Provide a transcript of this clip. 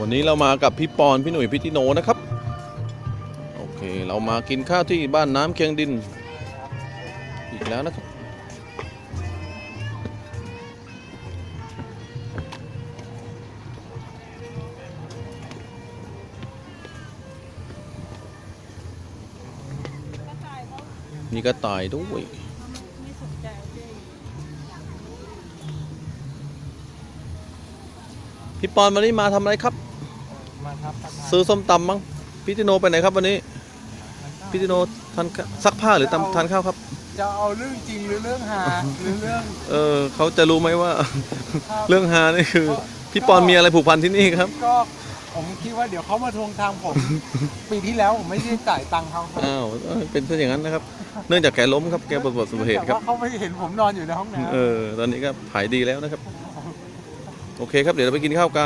วันนี้เรามากับพี่ปอนพี่หนุ่ยพี่ติโนนะครับ โอเคเรามากินข้าวที่บ้านน้ำเคียงดิน อีกแล้วนะครับ มีกระต่ายด้วยพี่ปอนวันนี้มาทำอะไรครับ มาครับทักทายซื้อส้มตำมั้งพี่ติโนไปไหนครับวันนี้พี่ติโนทานข้าซักผ้าหรือตำทานข้าวครับ จะเอาเรื่องจริงหรือเรื่องหาหรือเรื่อง เออเขาจะรู้ไหมว่าเรื่องฮานี่คือพี่ปอนมีอะไรผูกพันที่นี่ครับก็ผมคิดว่าเดี๋ยวเขามาทวงทางผม ปีที่แล้วผมไม่ได้จ่ายตังค์เขาครับอ้าวเออเป็นเช่นอย่างนั้นนะครับ เนื่องจากแกล้มครับแกประสบอุบัติเหตุแต่ครับว่าเขาไม่เห็นผมนอนอยู่ในห้องน้ำ เออ ตอนนี้ก็หายดีแล้วนะครับ โอเคครับ เดี๋ยวเราไปกินข้าวกัน